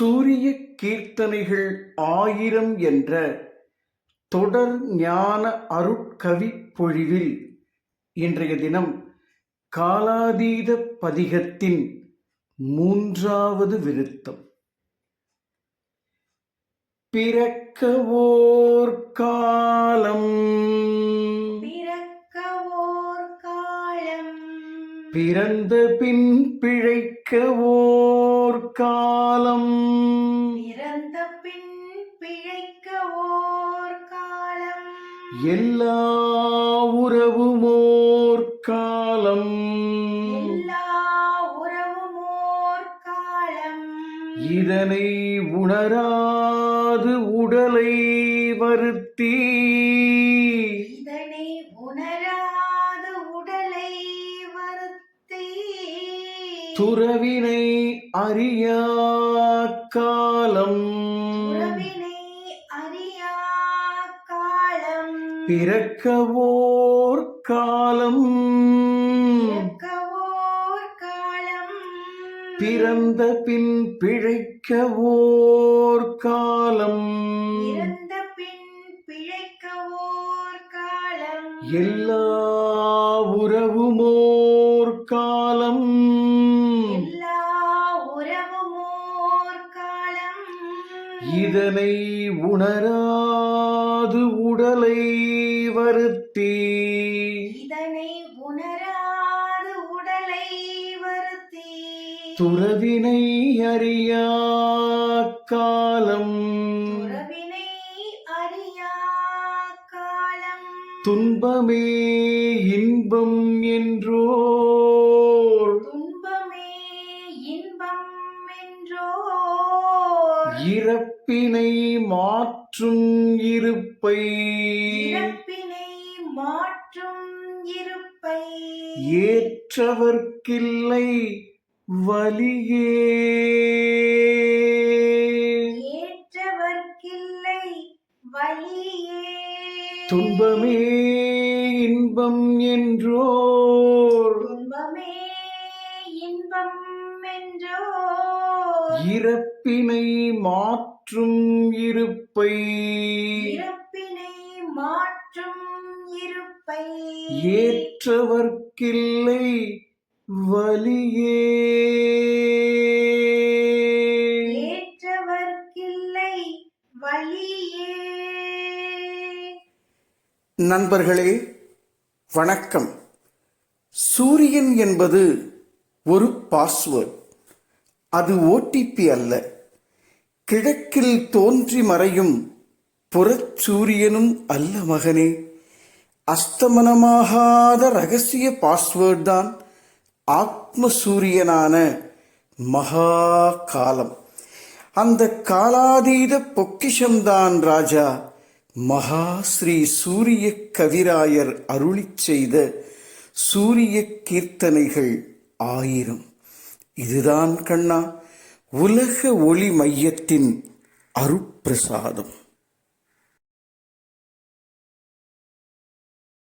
சூரிய கீர்த்தனைகள் ஆயிரம் என்ற தொடர் ஞான அருட்கவி பொழிவில் இன்றைய தினம் காலாதீத பதிகத்தின் மூன்றாவது விருத்தம். பிறக்க ஓர் காலம். பிறந்த பின் பிழைக்க ஓர் காலம். பிறந்த பின் பிழைக்க ஓர் காலம். எல்லா உறவுமோர் காலம். எல்லா உறவும் ஓர் காலம். இதனை உணராது உடலை வருத்தி துறவினை அறியா காலம். பிறக்கவோர் காலம். பிறந்த பின் பிழைக்க ஓர் காலம். இறந்த பின் பிழைக்க ஓர் காலம். எல்லா உறவுமோர் காலம். இதனை உணராது உடலை வருத்தி. இதனை உணராது உடலை வருத்தி. துறவினை அறியா காலம். உறவினை அறியா காலம். துன்பமே இன்பம் என்றோர் இறப்பினை மாற்றும் இருப்பை. இறப்பினை மாற்றும் இருப்பை. ஏற்றவர்க்கில்லை வலியே. ஏற்றவர்க்கில்லை வழியே துன்பமே இன்பம் என்றோர். துன்பமே இன்பம் என்றோ இறப்பினை மாற்றும் இருப்பை. இறப்பினை மாற்றும் இருப்பை. ஏற்றவர்க்கில்லை வலியே. ஏற்றவர்க்கில்லை வழியே நண்பர்களே வணக்கம். சூரியன் என்பது ஒரு பாஸ்வேர்ட். அது ஓடிபி அல்ல. கிழக்கில் தோன்றி மறையும் புறச்சூரியனும் அல்ல மகனே. அஸ்தமனமாகாத ரகசிய பாஸ்வேர்ட் தான் ஆத்ம சூரியனான மகா காலம் அந்த காலாதீத பொக்கிஷம்தான் ராஜா மகா ஸ்ரீ சூரிய கவிராயர் அருளிச் செய்த சூரிய கீர்த்தனைகள் ஆயிரம். இதுதான் கண்ணா உலக ஒளி மையத்தின் அருப்பிரசாதம்